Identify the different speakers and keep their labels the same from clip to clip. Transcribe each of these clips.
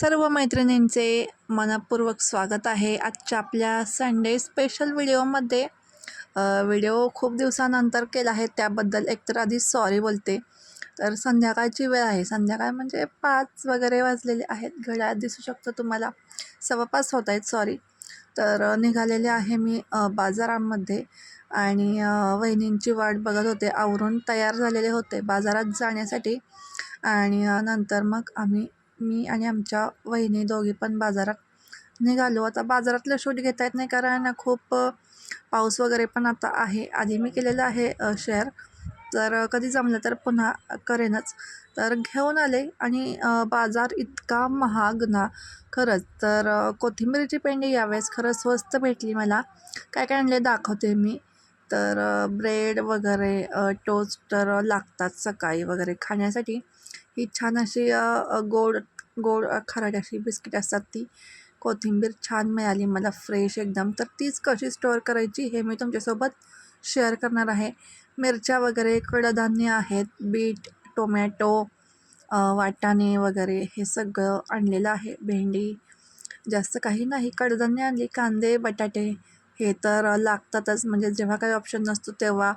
Speaker 1: सर्व मैत्रिणींचे मनपूर्वक स्वागत आहे. आजच्या आपल्या संडे स्पेशल व्हिडिओमध्ये व्हिडिओ खूप दिवसानंतर केला आहे. त्याबद्दल एकतर आधी सॉरी बोलते. तर संध्याकाळची वेळ आहे. संध्याकाळ म्हणजे पाच वगैरे वाजलेले आहेत. घड्याळ दिसू शकतं तुम्हाला. सव्वा पाच होत आहेत. सॉरी तर निघालेले आहे मी बाजारामध्ये. आणि वहिनींची वाट बघत होते. आवरून तयार झालेले होते. बाजारात जाण्यासाठी. आणि नंतर मग आम्ही मी आणि आमच्या वहिनी दोघी पण बाजारात निघालो. आता बाजारातलं शूट घेता येत नाही कारण खूप पाऊस वगैरे पण आता आहे. आधी मी केलेलं आहे शेअर तर कधी जमलं तर पुन्हा करेनच. तर घेऊन आले आणि बाजार इतका महाग ना खरंच. तर कोथिंबीरीची पेंडी यावेळेस खरंच स्वस्त भेटली मला. काय काय आणले दाखवते मी. तर ब्रेड वगैरे टोस्टर लागतात सकाळी वगैरे खाण्यासाठी. ही छान अशी गोड गोड खराट खारट अशी बिस्किट असतात ती. कोथिंबीर छान मिळाली मला फ्रेश एकदम. तर तीच कशी स्टोअर करायची हे मी तुमच्यासोबत शेअर करणार आहे. मिरच्या वगैरे कडधान्य आहेत बीट टोमॅटो वाटाणे वगैरे हे सगळं आणलेलं आहे. भेंडी जास्त काही नाही. कडधान्य आणली कांदे बटाटे हे तर लागतातच. म्हणजे जेव्हा काही ऑप्शन नसतो तेव्हा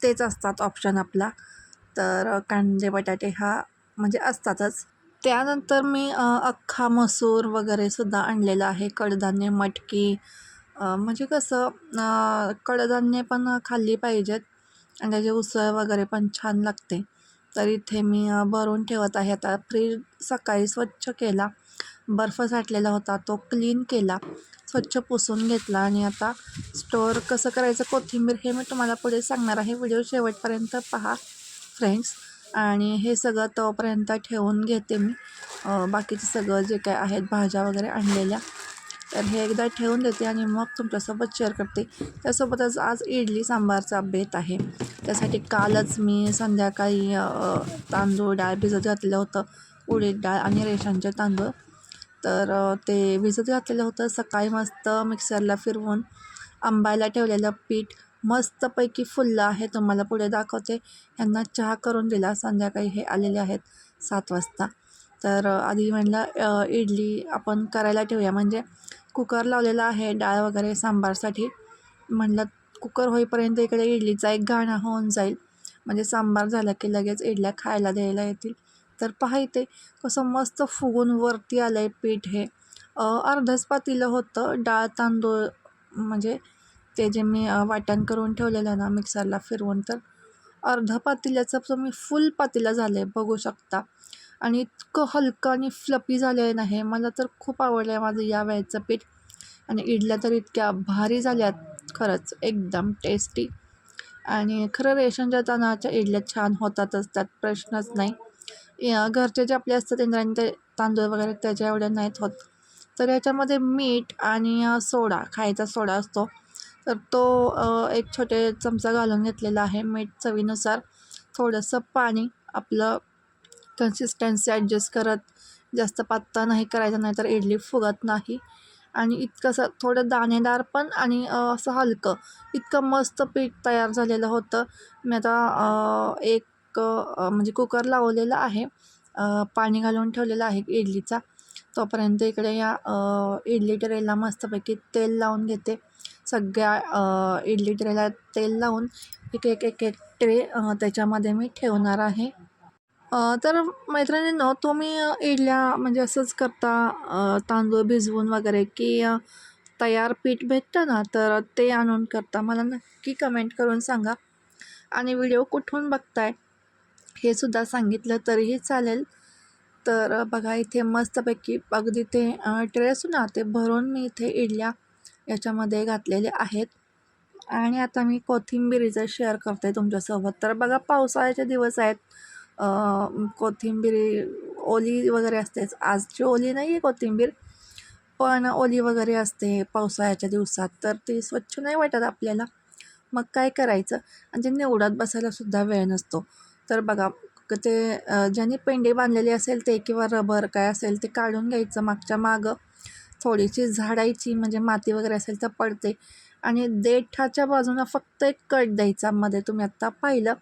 Speaker 1: तेच असतात ऑप्शन आपला. तर कांदे बटाटे हा म्हणजे असतातच. त्यानंतर मी अख्खा मसूर वगैरे सुद्धा आहे. कडधान्य मटकी म्हणजे कसं कडधान्य पण खाल्ली पाहिजेत. आणि त्याची उसळ वगैरे पण छान लागते. तर इथे मी भरून ठेवत आहे. आता फ्रीज सकाळी स्वच्छ केला. बर्फ साठलेला होता तो क्लीन केला. स्वच्छ पुसून घेतला आणि आता स्टोअर कसं करायचं? कोथिंबीर हे मी तुम्हाला पुढे सांगणार आहे. व्हिडिओ शेवटपर्यंत पहा फ्रेंड्स. आणि हे सगळं तोपर्यंत ठेवून घेते मी. बाकीचे बाकीचं सगळं जे काय आहेत भाज्या वगैरे आणलेल्या तर हे एकदा ठेवून देते आणि मग तुमच्यासोबत शेअर करते. त्यासोबतच आज इडली सांबारचा बेत आहे. त्यासाठी कालच मी संध्याकाळी तांदूळ डाळ भिजत घातलेलं होतं. उडीद डाळ आणि रेशनचे तांदूळ. तर ते भिजत घातलेलं होतं. सकाळी मस्त मिक्सरला फिरवून आंबायला ठेवलेलं पीठ मस्तपैकी फुललं आहे. तुम्हाला पुढे दाखवते. यांना चहा करून दिला. संध्याकाळी हे आलेले आहेत सात वाजता. तर आधी म्हणलं इडली आपण करायला ठेवूया. म्हणजे कुकर लावलेला आहे डाळ वगैरे सांबारसाठी. म्हणलं कुकर होईपर्यंत इकडे इडलीचा एक गाणा होऊन जाईल. म्हणजे सांबार झाला की लगेच इडल्या खायला द्यायला येतील. तर पहा इथे कसं मस्त फुगून वरती आलं आहे पीठ हे. अर्धच पातीलं होतं. डाळ तांदूळ म्हणजे ते जे मी वाटण करून ठेवलेलं ना मिक्सरला फिरवून तर अर्ध पातेल्याचं तुम्ही फुल पातेला झालं आहे बघू शकता. आणि इतकं हलकं आणि फ्लपी झालं आहे. मला तर खूप आवडलं आहे माझं या वेळेचं पीठ. आणि इडल्या तर इतक्या भारी झाल्यात. खरंच एकदम टेस्टी आणि खरं रेशनच्या तांदळाच्या इडल्या छान होतातच त्यात प्रश्नच नाही. या घरचे जे आपले असतात इंद्रायणी ते तांदूळ वगैरे त्याच्या एवढ्या नाहीत होत. तर याच्यामध्ये मीठ आणि सोडा खायचा सोडा असतो. तर तो एक छोटे चमचा घालून घेतलेला आहे मीठ चवीनुसार. थोडंसं पाणी आपलं कन्सिस्टन्सी ॲडजस्ट करत जास्त पातळ नाही करायचं नाही तर इडली फुगत नाही. आणि इतकंसं थोडं दाणेदार पण आणि असं हलकं. इतकं मस्त पीठ तयार झालेलं होतं. मी आता एक म्हणजे कुकर लावलेलं आहे. पाणी घालून ठेवलेलं आहे इडलीचा. तोपर्यंत इकडे या इडली ट्रेला मस्तपैकी तेल लावून घेते. सगळ्या इडली ट्रेला तेल लावून एक एक एक एक ट्रे त्याच्यामध्ये मी ठेवणार आहे. तर मैत्रिणींनो तुम्ही इडल्या म्हणजे असंच करता तांदूळ भिजवून वगैरे की तयार पीठ भेटतं ना तर ते आणून करता. मला नक्की कमेंट करून सांगा. आणि व्हिडिओ कुठून बघताय हे सुद्धा सांगितलं तरीही चालेल. तर बघा इथे मस्तपैकी अगदी ते ट्रेस ना ते भरून मी इथे इडल्या याच्यामध्ये घातलेले आहेत. आणि आता मी कोथिंबिरीचं शेअर करते तुमच्यासोबत. तर बघा पावसाळ्याचे दिवस आहेत. कोथिंबीर ओली वगैरे असतेच आजची ओली नाही आहे कोथिंबीर पण ओली वगैरे असते पावसाळ्याच्या दिवसात. तर ती स्वच्छ नाही वाटत आपल्याला. मग काय करायचं? आणि ते निवडत बसायलासुद्धा वेळ नसतो. तर बघा ते ज्यांनी पेंडे बांधलेले असेल ते किंवा रबर काय असेल ते काढून घ्यायचं मागच्या मागं. थोडीशी झाडायची म्हणजे माती वगैरे असेल तर पडते. आणि देठाच्या बाजूनं फक्त एक कट द्यायचा मध्ये. तुम्ही आत्ता पाहिलं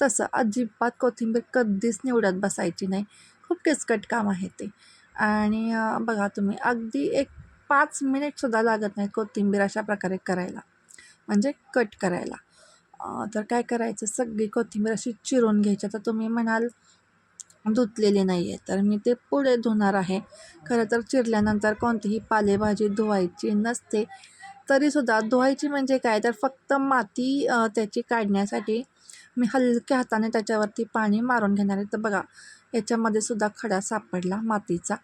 Speaker 1: तसं अजिबात कोथिंबीर कधीच निवडत बसायची नाही. खूप किचकट काम आहे ते. आणि बघा तुम्ही अगदी एक पाच मिनिटसुद्धा लागत नाही कोथिंबीर अशा प्रकारे करायला. म्हणजे कट करायला. तर काय करायचं सगळी कोथिंबीर अशी चिरून घ्यायची. तर तुम्ही म्हणाल धुतलेली नाही आहे तर मी ते पुढे धुणार आहे. खरं तर चिरल्यानंतर कोणतीही पालेभाजी धुवायची नसते. तरीसुद्धा धुवायची म्हणजे काय? तर फक्त माती त्याची काढण्यासाठी मी हलक्या हाताने त्याच्यावरती पाणी मारून घेणार आहे. तर बघा याच्यामध्ये सुद्धा खडा सापडला मातीचा.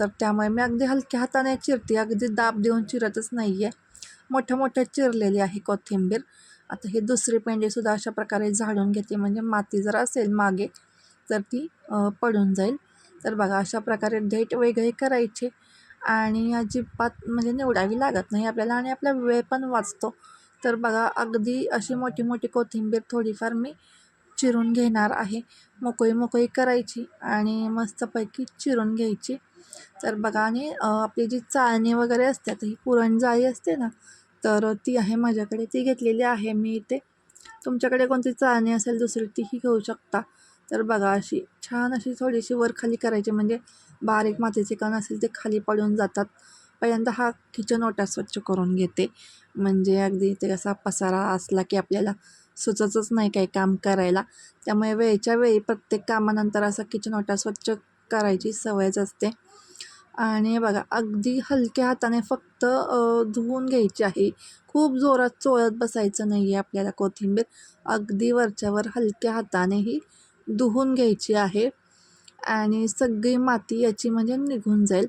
Speaker 1: तर त्यामुळे मी अगदी हलक्या हाताने चिरते. अगदी दाब देऊन चिरतच नाही आहे मोठ्या मोठ्या चिरलेली आहे कोथिंबीर. आता ही दुसरी पेंडीसुद्धा अशा प्रकारे झाडून घेते. म्हणजे माती जर असेल मागे तर ती पडून जाईल. तर बघा अशा प्रकारे डेट वेगळे करायचे आणि अजिबात म्हणजे निवडावी लागत नाही. आपल्याला आणि आपला वेळ पण वाचतो. तर बघा अगदी अशी मोठी मोठी कोथिंबीर थोडीफार मी चिरून घेणार आहे. मोकळी मोकळी करायची आणि मस्तपैकी चिरून घ्यायची. तर बघा आणि आपली जी चाळणी वगैरे असते तर ही पुरणजाळी असते ना तर ती आहे माझ्याकडे. ती घेतलेली आहे मी इथे. तुमच्याकडे कोणती चाळणी असेल दुसरी तीही घेऊ शकता. तर बघा अशी छान अशी थोडीशी वर खाली करायची म्हणजे बारीक मातीचे कण असेल ते खाली पडून जातात. पहिल्यांदा हा किचन ओटा स्वच्छ करून घेते. म्हणजे अगदी ते कसा पसारा असला की आपल्याला सुचतच नाही काही काम करायला. त्यामुळे वेळच्या वेळी प्रत्येक कामानंतर असा किचन ओटा स्वच्छ करायची सवयच असते. आणि बघा अगदी हलक्या हाताने फक्त धुवून घ्यायची आहे. खूप जोरात चोळत बसायचं नाही आहे आपल्याला कोथिंबीर. अगदी वरच्यावर हलक्या हाताने ही धुवून घ्यायची आहे. आणि सगळी माती याची म्हणजे निघून जाईल.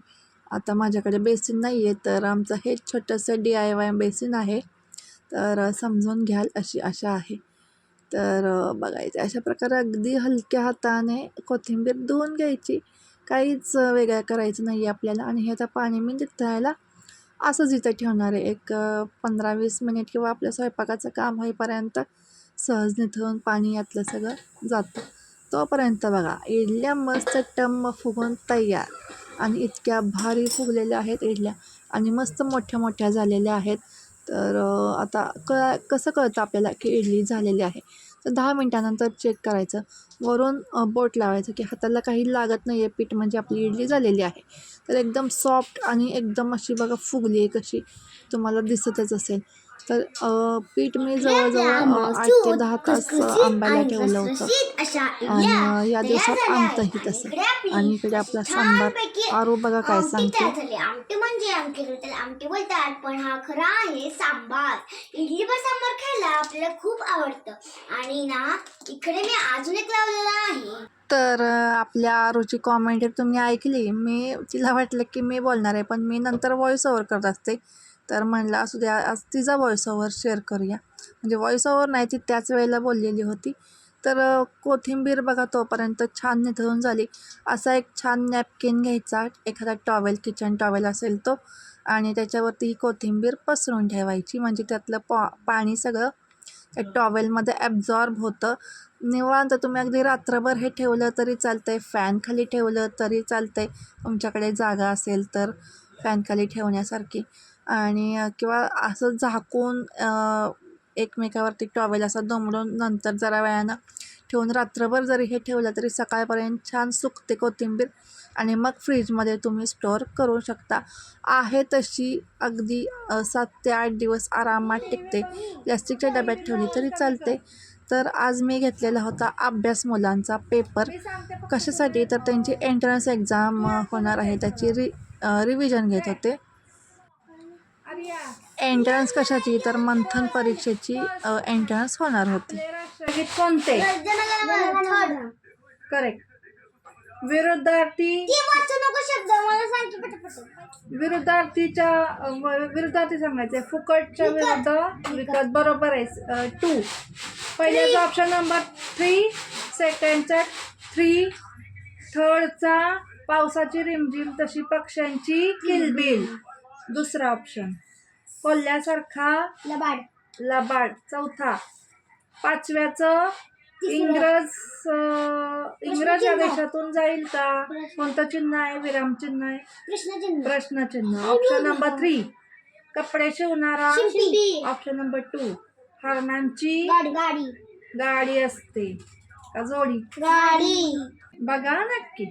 Speaker 1: आता माझ्याकडे बेसिन नाही आहे तर आमचं हे छोटंसं डी आय वाय बेसिन आहे. तर समजून घ्याल अशी आशा आहे. तर बघायचं. अशा प्रकारे अगदी हलक्या हाताने कोथिंबीर धुवून घ्यायची. काहीच वेगळं करायचं नाही आहे आपल्याला. आणि हे आता पाणी मी निथळायला असंच इथं ठेवणार आहे. एक पंधरा वीस मिनिट किंवा आपल्या स्वयंपाकाचं काम होईपर्यंत सहज निथळून पाणी यातलं सगळं जातं. तोपर्यंत बघा इडल्या मस्त टम्म फुगून तयार. आणि इतक्या भारी फुगलेल्या आहेत इडल्या आणि मस्त मोठ्या मोठ्या झालेल्या आहेत. तर आता क कसं कळतं आपल्याला की इडली झालेली आहे? तर दहा मिनटानंतर चेक करायचं. वरून बोट लावायचं की हाताला काही लागत नाही आहे पीठ म्हणजे आपली इडली झालेली आहे. तर एकदम सॉफ्ट आणि एकदम अशी बघा फुगली आहे कशी. तुम्हाला दिसतच असेल. तर पीठ मी जवळजवळ आठ ते दहा तास आंब्याला ठेवलं होतं. आणि या दिवसात आमतंही तसं. आणि इकडे आपला सांबार. आरो बघा काय सांगते.
Speaker 2: आमटी म्हणजे आमच्याकडे आमटी बोलतात पण हा खरा आहे सांबार इडली पण सांबार खायला आपल्याला खूप आवडतं आणि ना इकडे मी अजून एक लावलेला आहे
Speaker 1: तर आपल्या आरोची कॉमेंट तुम्ही ऐकली. मी तिला वाटलं की मी बोलणार आहे पण मी नंतर व्हॉइस ओव्हर करत असते. तर म्हणलं असू द्या आज तिचा व्हॉइस ओवर शेअर करूया. म्हणजे व्हॉइस ओवर नाही ती त्याच वेळेला बोललेली होती. तर कोथिंबीर बघा तोपर्यंत छान निथळून झाली. असा एक छान नॅपकिन घ्यायचा एखादा टॉवेल किचन टॉवेल असेल तो आणि त्याच्यावरती ही कोथिंबीर पसरून ठेवायची. म्हणजे त्यातलं पा पाणी सगळं त्या टॉवेलमध्ये ॲब्झॉर्ब होतं. निवांत तुम्ही अगदी रात्रभर हे ठेवलं तरी चालतं आहे फॅन खाली ठेवलं तरी चालतं आहे तुमच्याकडे जागा असेल तर फॅनखाली ठेवण्यासारखी. आणि किंवा असं झाकून एकमेकावरती टॉवेल असा दमडून नंतर जरा वेळानं ठेवून रात्रभर जरी हे ठेवलं तरी सकाळपर्यंत छान सुकते कोथिंबीर आणि मग फ्रीजमध्ये तुम्ही स्टोअर करू शकता. आहे तशी अगदी सात ते आठ दिवस आरामात टिकते. प्लॅस्टिकच्या डब्यात ठेवली तरी चालते. तर आज मी घेतलेला होता अभ्यास मुलांचा पेपर. कशासाठी? तर त्यांची एंट्रन्स एक्झाम होणार आहे. त्याची रि रिविजन घेत होते. एंट्रन्स कशाची? तर मंथन परीक्षेची एंट्रन्स होणार होती.
Speaker 3: राष्ट्रगीत कोणते? करेक्ट विरुद्धार्थी विरुद्धार्थीच्या विरुद्धार्थी सांगायचे फुकटच्या विरुद्ध विकत बरोबर आहे. टू पहिल्याचा ऑप्शन नंबर थ्री सेकंडचा थ्री थर्डचा पावसाची रिमझिम तशी पक्ष्यांची किलबिल. दुसरा ऑप्शन कोल्ह्यासारखा
Speaker 2: लबाड.
Speaker 3: लबाड. चौथा. पाचव्याचं इंग्रज इंग्रज या देशातून जाईल का? कोणतं चिन्ह आहे? विराम चिन्ह आहे?
Speaker 2: कृष्णचिन्ह
Speaker 3: प्रश्नचिन्ह ऑप्शन नंबर थ्री कपडे शिवणारा
Speaker 2: शिंपी
Speaker 3: ऑप्शन नंबर टू हरणांची
Speaker 2: गाडी गाडी.
Speaker 3: गाडी असते. का जोडी?
Speaker 2: गाडी.
Speaker 3: बघा नक्की.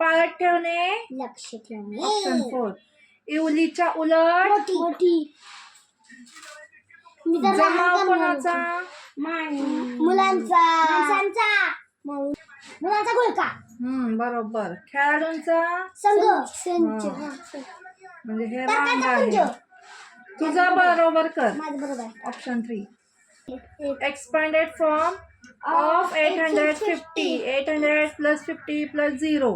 Speaker 3: पाळत ठेवणे.
Speaker 2: लक्ष ठेवणे.
Speaker 3: ऑप्शन फोर इवलीच्या उलट
Speaker 2: मोठी मोठी. मी तर
Speaker 3: जमाव
Speaker 2: लहान
Speaker 3: कोणाचा?
Speaker 2: मुलांचा. माणसांचा. मुलांचा गुळका.
Speaker 3: हम्म बरोबर. खेळाडूंचा?
Speaker 2: संघ. संच
Speaker 3: हा. म्हणजे हे रांग आहे. तुझा बरोबर कर.
Speaker 2: माझं बरोबर.
Speaker 3: Option three expanded from of 850 800 plus 50 plus 0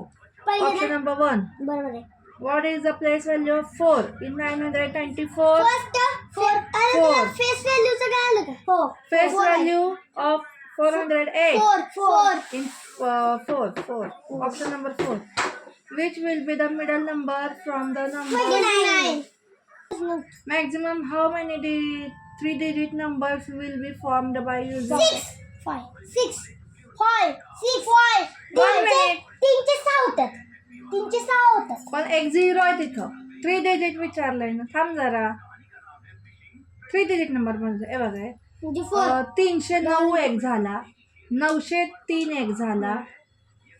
Speaker 2: पहिले
Speaker 3: option
Speaker 2: ना?
Speaker 3: number 1
Speaker 2: बरोबर आहे.
Speaker 3: what is the place value of 4 in 994
Speaker 2: first four अरे
Speaker 3: Four.
Speaker 2: तुला फेस व्हॅल्यूचं काय आलं का हो
Speaker 3: face
Speaker 2: four आहे.
Speaker 3: value of 408
Speaker 2: four four
Speaker 3: in uh, 4 4 option number 4 which will be the middle number from the number
Speaker 2: nine
Speaker 3: maximum how many di- three digit numbers will be formed by using
Speaker 2: six five six five six five
Speaker 3: One minute.
Speaker 2: तीनचे सहा होतात तीनचे सहा होतात.
Speaker 3: पण एक zero आहे तिथं. Three digit विचारलंय ना. थांब जरा. थ्री डिजिट नंबर म्हणजे हे बघा. हे.
Speaker 2: म्हणजे फोर
Speaker 3: तीनशे नऊ एक झाला. नऊशे तीन एक झाला.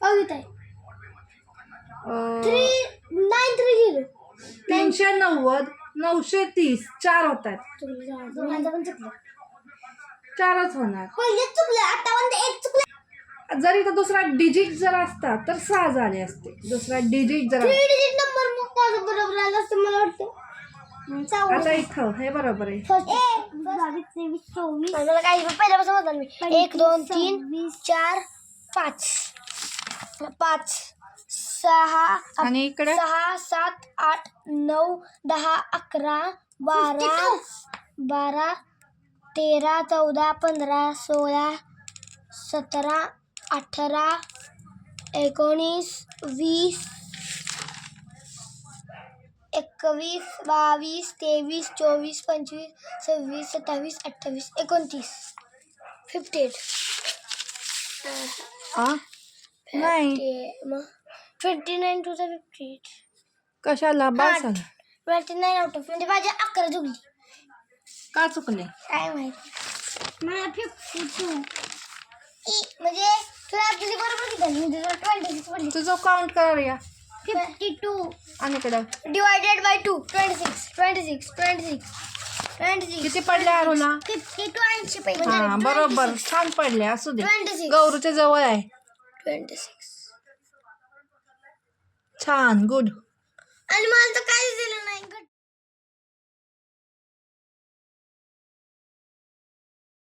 Speaker 2: अवित आहे
Speaker 3: um,
Speaker 2: three nine three zero
Speaker 3: तीनशे नव्वद नऊशे तीस. चार होत आहेत
Speaker 2: माझं पण चुकलं.
Speaker 3: चारच होणार.
Speaker 2: पहिलेच चुकलं आता पण एक चुकलं.
Speaker 3: जर इथं दुसरा डिजिट जर असता तर सहा झाले असते. दुसरा डिजिट जर
Speaker 2: नंबर मग माझं बरोबर आलं असं मला वाटतं.
Speaker 3: आता इथं हे बरोबर आहे.
Speaker 2: बावीस तेवीस चोवीस. मला काही पहिल्यापासून होतं मी एक दोन तीन चार पाच. पाच सहा
Speaker 3: आणि इकडे?
Speaker 2: सहा सात आठ नऊ दहा अकरा बारा बारा तेरा चौदा पंधरा सोळा सतरा अठरा एकोणीस वीस एकवीस बावीस तेवीस चोवीस पंचवीस सव्वीस सत्तावीस अठ्ठावीस एकोणतीस फिफ्टी एट
Speaker 3: हा? नाही।
Speaker 2: मग twenty nine two fifty eight
Speaker 3: कशाला बस
Speaker 2: ट्वेंटी नाईन आउट ऑफ़ म्हणजे माझी अकरा चुकली।
Speaker 3: का चुकले?
Speaker 2: काय माहित? मला फिफ्टी टू म्हणजे बरोबर किती झाली म्हणजे तुला ट्वेंटी सिक्स पडली
Speaker 3: तुझं काउंट कर या.
Speaker 2: फिफ्टी टू
Speaker 3: आणि इकडं.
Speaker 2: Divided by two twenty six twenty six twenty six twenty six
Speaker 3: किती पडले.
Speaker 2: फिफ्टी टू ऐंशी
Speaker 3: हा बरोबर. छान पडले असू दे. गौरूच्या जवळ आहे.
Speaker 2: ट्वेंटी सिक्स
Speaker 3: छान गुड
Speaker 2: आणि मला तर काय